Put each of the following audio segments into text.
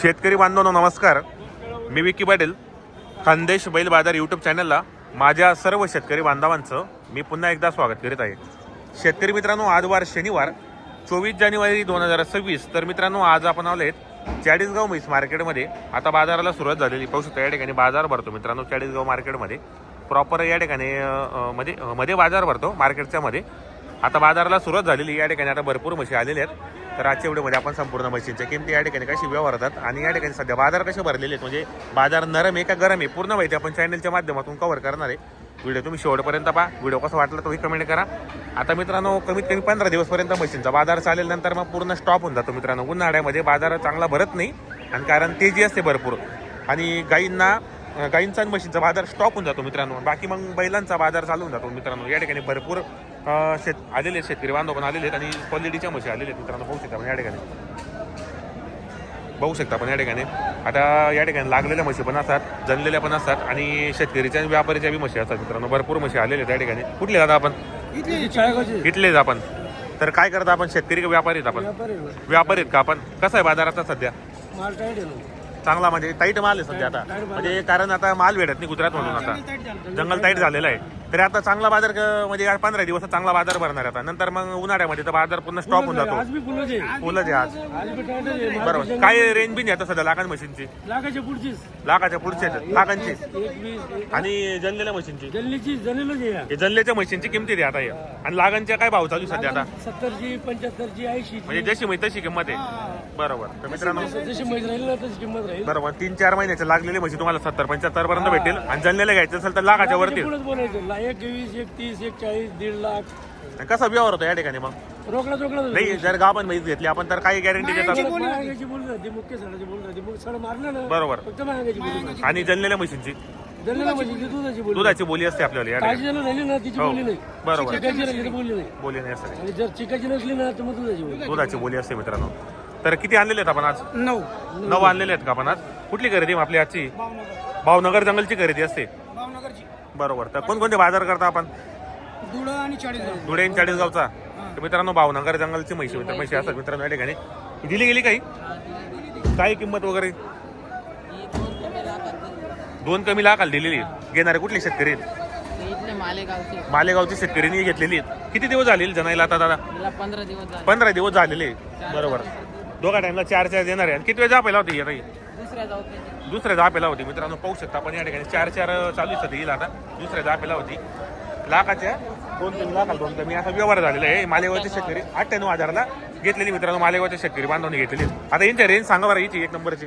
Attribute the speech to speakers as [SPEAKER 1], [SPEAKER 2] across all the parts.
[SPEAKER 1] शेतकरी बांधवांनो नमस्कार. मी विकी पाटील. खानदेश बैल बाजार यूट्यूब चॅनलला माझ्या सर्व शेतकरी बांधवांचं मी पुन्हा एकदा स्वागत करीत आहे. शेतकरी मित्रांनो आज वार शनिवार चोवीस जानेवारी दोन हजार सव्वीस. तर मित्रांनो आज आपण आलो आहेत चाळीसगाव मिस मार्केटमध्ये. आता बाजाराला सुरुवात झालेली. पाहू शकता या ठिकाणी बाजार भरतो मित्रांनो चाळीसगाव मार्केटमध्ये. प्रॉपर या ठिकाणी मध्ये मध्ये बाजार भरतो मार्केटच्या मध्ये. आता बाजाराला सुरुवात झालेली या ठिकाणी. आता भरपूर म्हशी आलेल्या आहेत. तर आजच्या व्हिडिओमध्ये आपण संपूर्ण म्हशींच्या किमती या ठिकाणी कशी व्यवहार होतात आणि या ठिकाणी सध्या बाजार कसे भरलेले आहेत? म्हणजे बाजार नरम आहे का गरम आहे? पूर्ण माहिती आपण चॅनलच्या माध्यमातून कव्हर करणार आहे. व्हिडिओ तुम्ही शेवटपर्यंत पहा. व्हिडिओ कसा वाटला तोही कमेंट करा. आता मित्रांनो कमीत कमी पंधरा दिवसपर्यंत म्हशींचा बाजार चालेल. नंतर मग पूर्ण स्टॉप होऊन जातो मित्रांनो. उन्हाळ्यामध्ये बाजार चांगला भरत नाही. आणि कारण तेजी असते भरपूर. आणि गाईंना गाईंचा आणि म्हशींचा बाजार स्टॉप होऊन जातो मित्रांनो. बाकी मग बैलांचा बाजार चालू होऊन जातो मित्रांनो. या ठिकाणी भरपूर शेत आलेले आहेत, शेतकरी बांधव पण आलेले आहेत आणि क्वालिटीच्या म्हशी आलेले आहेत. मित्रांनो पाहू शकता आपण या ठिकाणी. बघू शकता आपण या ठिकाणी. आता या ठिकाणी लागलेल्या म्हशी पण असतात जनलेल्या पण असतात आणि शेतकरीच्या आणि व्यापारीच्या बी म्हशी असतात मित्रांनो. भरपूर म्हशी आलेल्या आहेत या ठिकाणी. कुठले दादा आपण? इथलेच आपण. तर काय करता आपण? शेतकरी का व्यापारी आहेत आपण?
[SPEAKER 2] व्यापारी
[SPEAKER 1] आहेत. का आपण? कसं आहे बाजाराचा सध्या? चांगला म्हणजे टाईट माल आहे सध्या आता. म्हणजे कारण आता माल भेटत नाही गुजरात म्हणून आता. जंगल टाईट झालेलं आहे. तरी आता चांगला बाजार क- म्हणजे पंधरा दिवस चांगला बाजार भरणार आहे आता. नंतर मग उन्हाळ्यामध्ये तर बाजार पूर्ण स्टॉप होऊन जातो.
[SPEAKER 2] आज बी फुलंच आहे
[SPEAKER 1] फुलंच आहे आज.
[SPEAKER 2] आज बी टाईट आहे माल
[SPEAKER 1] बरोबर काय रेंज बी नाही आता सध्या लाखां मशीनची
[SPEAKER 2] लाखाच्या पुढचीच.
[SPEAKER 1] लाखाच्या पुढचे आहेत, लाखांची.
[SPEAKER 2] एक वीस एक-
[SPEAKER 1] आणि जनलेल्या मशीनची
[SPEAKER 2] जल्लीची जलेलच आहे. या.
[SPEAKER 1] हे जनलेच्या मशीनची किमती आहे आता हे. आणि लागांच्या काय भाव चालू आहे सध्या आता?
[SPEAKER 2] सत्तरची पंच्याहत्तरची ऐंशीची.
[SPEAKER 1] म्हणजे जशी माहिती तशी किंमत आहे. बरोबर. तर मित्रांनो
[SPEAKER 2] जशी मैत्री राहील ना तशी किंमत राहील.
[SPEAKER 1] बरोबर. तीन चार महिन्याचे लागलेले म्हशी तुम्हाला सत्तर पंच्याहत्तर पर्यंत भेटेल आणि जनलेल्या घ्यायचं असेल तर लाखाच्या वरती.
[SPEAKER 2] पुढेच बोलायचं. ला- एक वीस एक तीस एक चाळीस दीड लाख.
[SPEAKER 1] कसा व्यवहार होतो या ठिकाणी मग?
[SPEAKER 2] रोकडा रोकडा
[SPEAKER 1] नाही जर गाभण म्हैस घेतली आपण तर काही गॅरंटी देतात.
[SPEAKER 2] महागाची बोली जाते मुख्य सणाची बोली जाते सण मारलं ना
[SPEAKER 1] बरोबर.
[SPEAKER 2] फक्त महागाची बोली.
[SPEAKER 1] आणि जनलेल्या म्हशींची?
[SPEAKER 2] जल्लेला म्हणजे दुधाची बोली
[SPEAKER 1] दुधाची बोली असते आपल्याला या
[SPEAKER 2] जर राहिली ना तिची
[SPEAKER 1] हो.
[SPEAKER 2] बोली नाही.
[SPEAKER 1] बरोबर.
[SPEAKER 2] चिकाची राहिली तर बोली नाही.
[SPEAKER 1] बोली नाही असते
[SPEAKER 2] आणि जर चिकाची नसली ना तर मग दुधाची बोली.
[SPEAKER 1] दुधाची बोली असते मित्रांनो. तर किती आणलेले आहेत आपण आज?
[SPEAKER 2] नऊ.
[SPEAKER 1] नऊ आणलेले आहेत का आपण आज? कुठली खरेदी मग आपली आजची? भावनगर. जंगलची खरेदी असते. बरोबर. तर कोणकोणते बाजार करता आपण?
[SPEAKER 2] धुळं आणि चाळीस
[SPEAKER 1] धुळे आणि चाळीसगावचा? तर मित्रांनो भावनगर जंगलची म्हशी मित्र म्हशी असतात मित्रांनो या ठिकाणी. दिली गेली काही? काय किंमत वगैरे? दोन कमी लाखाला दिलेली घेणारे कुठले शेतकरी
[SPEAKER 3] मालेगावचे.
[SPEAKER 1] शेतकऱ्यांनी घेतलेली किती दिवस झाले जनाईला आता दादा?
[SPEAKER 3] पंधरा दिवस
[SPEAKER 1] पंधरा दिवस झालेले. बरोबर. दोघा टाइमला चार चार देणार आहे आणि किती वेळ जापेला होती आता ही?
[SPEAKER 3] दुसऱ्या जाऊ
[SPEAKER 1] दुसऱ्या होती. मित्रांनो पाहू शकता आपण या ठिकाणी चार चार चालू सध्या येईल आता. दुसऱ्या जापेला होती. लाखाच्या दोन तीन लाखाला दोन कमी असा व्यवहार झालेला आहे. मालेगावचे शेतकरी अठ्ठ्याण्णव हजारला घेतलेली मित्रांनो मालेगावचे शेतकरी बांधवने घेतलेली. आता यांच्या रेंज सांगा बरं हिची एक नंबरची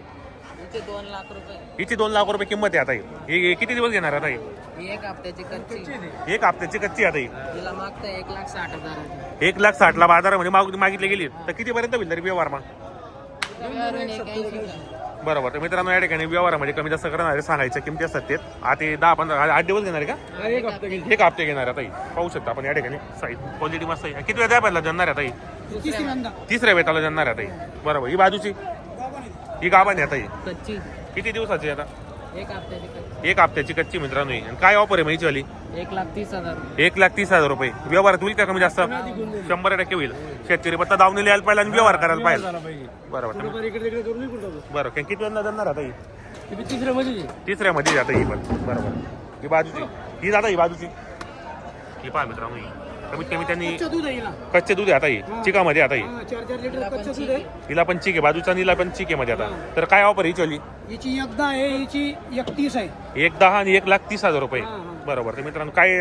[SPEAKER 3] दोन लाख रुपये.
[SPEAKER 1] हिची दोन लाख रुपये किंमत आहे आता ही. किती दिवस घेणार आता ही?
[SPEAKER 3] एक हप्त्याची कच्ची.
[SPEAKER 1] एक हप्त्याची कच्ची आता ही.
[SPEAKER 3] एक लाख साठ हजार
[SPEAKER 1] एक लाख साठला बाजारामध्ये माग मागितली गेली. तर कितीपर्यंत होईल तरी व्यवहार मग? बरोबर. तर मित्रांनो या ठिकाणी व्यवहारामध्ये कमी जास्त करणारे सांगायच्या किमती असतात ते. आता दहा पंधरा आठ दिवस घेणार आहे का?
[SPEAKER 2] एक हप्ता
[SPEAKER 1] एक हप्ते घेणार आता ही पाहू शकता आपण या ठिकाणी. साईज क्वालिटी मस्त आहे. किती वेळ द्या पहिला जणणार आहे ही
[SPEAKER 2] तिसऱ्यांदा
[SPEAKER 1] तिसऱ्या वेताला जणणार आहे ही बरोबर. ही बाजूची? ही आहे आता ही
[SPEAKER 3] कच्ची.
[SPEAKER 1] किती दिवसाची आहे आता?
[SPEAKER 3] एक हप्त्याची कच्ची.
[SPEAKER 1] मित्रांनो आणि काय ऑफर आहे माहिती वाली
[SPEAKER 3] एक लाख तीस हजार. रुपये
[SPEAKER 1] एक लाख तीस हजार रुपये. व्यवहार होईल का कमी जास्त? शंभर टक्के होईल. शेतकरी पत्ता दावणी यायला पाहिजे आणि व्यवहार करायला पाहिजे. बरोबर तर-
[SPEAKER 2] थोडंफार इकडे तिकडे करून निघून टाकू
[SPEAKER 1] बरं काय किती वेळा जणणार आता ही?
[SPEAKER 2] ती बी तिसऱ्या मध्ये
[SPEAKER 1] तिसऱ्या मध्ये आता ही पण. बरोबर ही बाजूची. ही दादा ही बाजूची. ही पहा मित्रांनो ही. कमीत कमी त्यांनी
[SPEAKER 2] दूध आहे हिला.
[SPEAKER 1] कच्चे दूध आहे आता ही. चिकामध्ये आता ही.
[SPEAKER 2] हा, चार चार लिटर कच्चं दूध आहे.
[SPEAKER 1] हिला पण चिक आहे. बाजूचा नीला पण चिक आहे मध्ये आता. तर काय ऑफर ही चली
[SPEAKER 2] हिची एकदा आहे हिची एकतीस आहे.
[SPEAKER 1] एक दहा आणि एक लाख तीस हजार रुपये.
[SPEAKER 2] हा, हा.
[SPEAKER 1] बरोबर. तर मित्रांनो काय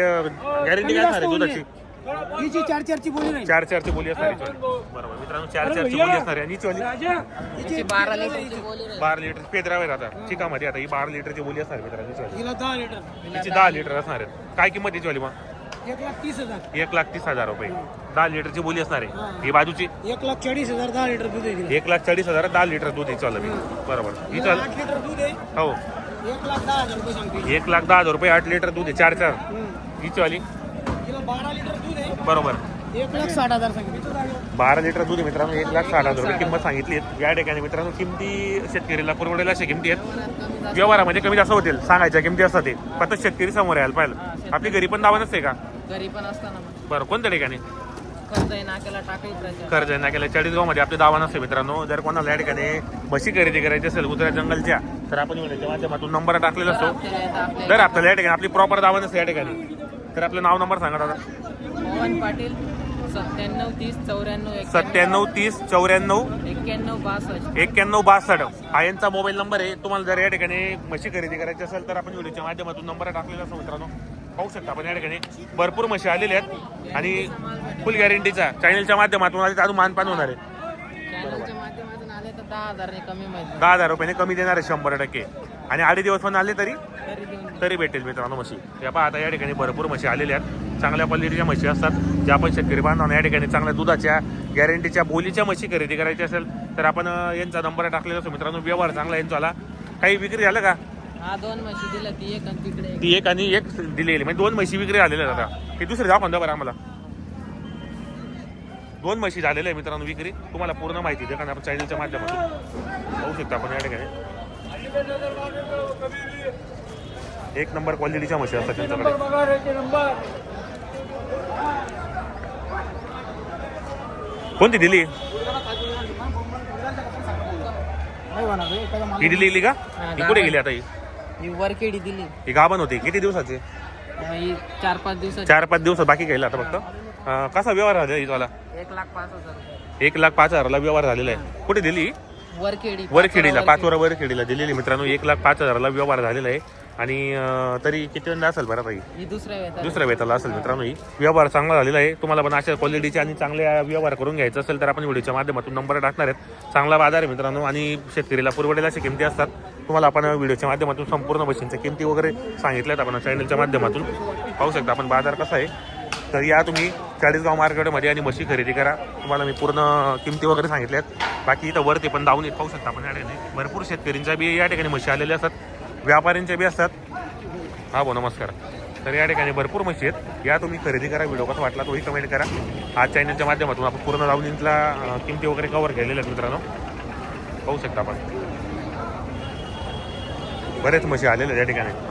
[SPEAKER 1] गॅरंटी काय असणार आहे दुधाची?
[SPEAKER 2] हिची चार चारची बोली नाही.
[SPEAKER 1] चार चारची बोली असणार हिची. बरोबर. मित्रांनो चार चारची बोली असणार आहे आणि हिची
[SPEAKER 2] राजा
[SPEAKER 3] हिची बारा लिटरची बोली राहील.
[SPEAKER 1] बारा लिटर पेद्रावर आता चिकामध्ये आता ही बारा लिटरची बोली असणार आहे मित्रांनो हिची.
[SPEAKER 2] हिला दहा लिटर.
[SPEAKER 1] हिची दहा लिटर असणार आहे काय किंमत हिची वाली मग?
[SPEAKER 2] एक लाख तीस हजार.
[SPEAKER 1] एक लाख तीस हजार रुपये. दहा लिटरची बोली असणार आहे. ही. बाजूची?
[SPEAKER 2] एक लाख चाळीस हजार दहा लिटर दूध आहे.
[SPEAKER 1] एक लाख चाळीस हजार दहा लिटर दूध आहे चाललं मी बरोबर. ही
[SPEAKER 2] हिला
[SPEAKER 1] चाल
[SPEAKER 2] आठ लिटर दूध आहे.
[SPEAKER 1] हो.
[SPEAKER 2] एक लाख दहा हजार रुपये सांगते.
[SPEAKER 1] एक लाख दहा हजार रुपये आठ लिटर दूध आहे. चार चार.
[SPEAKER 2] हम्म.
[SPEAKER 1] हीच वाली
[SPEAKER 2] बारा लिटर
[SPEAKER 1] बरोबर.
[SPEAKER 2] एक लाख साठ हजार सांगितले.
[SPEAKER 1] बारा लिटर दूध मित्रांनो एक लाख साठ हजार रुपये किंमत सांगितली आहे. या ठिकाणी मित्रांनो किमती शेतकरीला परवडेल अशा किमती आहेत. व्यवहारामध्ये कमी जास्त होतील सांगायच्या किमती असतात ते. फक्त शेतकरी समोर यायला पाहिजे आपली घरी पण दावा नसते का?
[SPEAKER 3] घरी पण असताना
[SPEAKER 1] बरं कोणत्या ठिकाणी?
[SPEAKER 3] कर्ज आहे नाक्याला टाकळी प्रचार.
[SPEAKER 1] कर्ज ना केलं चाळीसगावमध्ये आपले दावा नसते मित्रांनो. जर कोणाला या ठिकाणी म्हशी खरेदी करायची असेल उतऱ्या जंगलच्या तर आपण माध्यमातून नंबर टाकलेला असतो. जर आपल्याला या ठिकाणी आपली प्रॉपर दावा नसते या ठिकाणी. तर आपलं नाव नंबर सांगा दादा.
[SPEAKER 3] मोहन पाटील सत्त्याण्णव तीस चौऱ्याण्णव
[SPEAKER 1] सत्त्याण्णव तीस चौऱ्याण्णव.
[SPEAKER 3] एक्क्याण्णव बासष्ट.
[SPEAKER 1] एक्क्याण्णव बासष्ट. हा यांचा मोबाईल नंबर आहे. तुम्हाला जर या ठिकाणी म्हशी खरेदी करायची असेल तर आपण व्हिडिओच्या माध्यमातून नंबर टाकलेला असतो मित्रांनो. पाहू शकता आपण या ठिकाणी. भरपूर म्हशी आलेल्या आहेत. आणि फुल गॅरंटीचा चॅनलच्या माध्यमातून आले तर अजून मानपान होणार आहे.
[SPEAKER 3] चॅनलच्या माध्यमातून आले तर दहा हजारने कमी माहिती
[SPEAKER 1] दहा हजार रुपयाने कमी देणार आहे शंभर टक्के. आणि अडीच दिवस पण आले तरी
[SPEAKER 3] तरी
[SPEAKER 1] भेटेल मित्रांनो म्हशी. या पहा आता या ठिकाणी भरपूर म्हशी आलेल्या आहेत. चांगल्या क्वालिटीच्या म्हशी असतात. ज्या आपण शेतकरी बांधवांना या ठिकाणी चांगल्या दुधाच्या गॅरंटीच्या बोलीच्या म्हशी खरेदी करायची असेल तर आपण यांचा नंबर टाकलेला असतो मित्रांनो. व्यवहार चांगला यांचा आला काही विक्री झालं का?
[SPEAKER 3] दोन म्हशी दिल्या ती एक आणि तिकडे एक.
[SPEAKER 1] ती एक आणि एक दिलेली. म्हणजे दोन म्हशी विक्री झालेल्या आहेत आता. हे दुसरे दाखवून द्या बरं आम्हाला. दोन म्हशी झालेल्या आहे मित्रांनो विक्री. तुम्हाला पूर्ण माहिती द्या कारण आपण चॅनलच्या माध्यमातून पाहू शकता आपण या ठिकाणी. एक नंबर क्वालिटीच्या म्हशी असतात त्यांच्याकडे. कोणती दिली? ही दिलेली का? ही कुठे गेली आता ही?
[SPEAKER 3] ही वरकेडी दिली.
[SPEAKER 1] ही गाभण होती. किती दिवसाची?
[SPEAKER 3] चार पाच दिवसात
[SPEAKER 1] चार पाच दिवसात बाकी गेला आता फक्त? कसा व्यवहार झाला हिचा
[SPEAKER 3] एक लाख पाच हजार
[SPEAKER 1] एक लाख पाच हजाराला व्यवहार झालेला आहे. कुठे दिली?
[SPEAKER 3] वरखेडी
[SPEAKER 1] वरखेडीला पाचवरा वरखेडीला दिलेली मित्रांनो एक लाख पाच हजाराला व्यवहार झालेला आहे. आणि तरी किती वेळा असेल बरं ताई?
[SPEAKER 3] ही दुसऱ्या वेळेत
[SPEAKER 1] दुसऱ्या वेताला असेल मित्रांनो ही. व्यवहार चांगला झालेला आहे. तुम्हाला पण अशा क्वालिटीचे आणि चांगल्या व्यवहार करून घ्यायचं असेल तर आपण व्हिडिओच्या माध्यमातून नंबर टाकणार आहेत. चांगला बाजार आहे मित्रांनो आणि शेतकरीला पुरवडेल अशा किमती असतात. तुम्हाला आपण व्हिडिओच्या माध्यमातून संपूर्ण बशींच्या किमती वगैरे सांगितल्यात आपण चॅनलच्या माध्यमातून. पाहू शकता आपण बाजार कसा आहे. तर या तुम्ही चाळीसगाव मार्केटमध्ये आणि म्हशी खरेदी करा. तुम्हाला मी पूर्ण किमती वगैरे सांगितल्यात बाकी इथं वरती पण दावून येत पाहू शकता आपण या ठिकाणी. भरपूर शेतकऱ्यांच्या बी या ठिकाणी म्हशी आलेल्या असतात. व्यापाऱ्यांच्या बी असतात. हा भाऊ नमस्कार. तर या ठिकाणी भरपूर म्हशी आहेत. या तुम्ही खरेदी करा व्हिडिओ कसा वाटला तोही कमेंट करा. आज चॅनलच्या माध्यमातून आपण पूर्ण दावणीतला अं, किमती वगैरे कवर केलेल्या आहेत मित्रांनो. पाहू शकता आपण. बरेच म्हशी आलेल्या आहेत या ठिकाणी.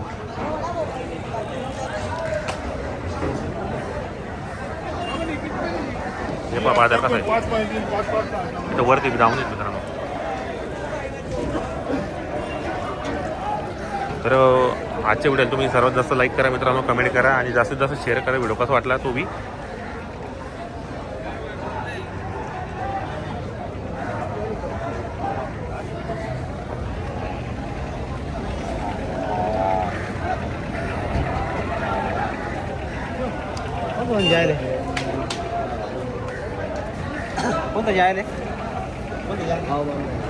[SPEAKER 1] हे बाजार कसा आहे. इथं वरती जाऊन येत मित्रांनो. तर आजच्या व्हिडिओला तुम्ही सर्वात जास्त लाईक करा मित्रांनो कमेंट करा आणि जास्तीत जास्त शेअर करा व्हिडिओ कसा वाटला तो बी?
[SPEAKER 2] कोणतं जायले कोणतं जायले? कोणतं जायले?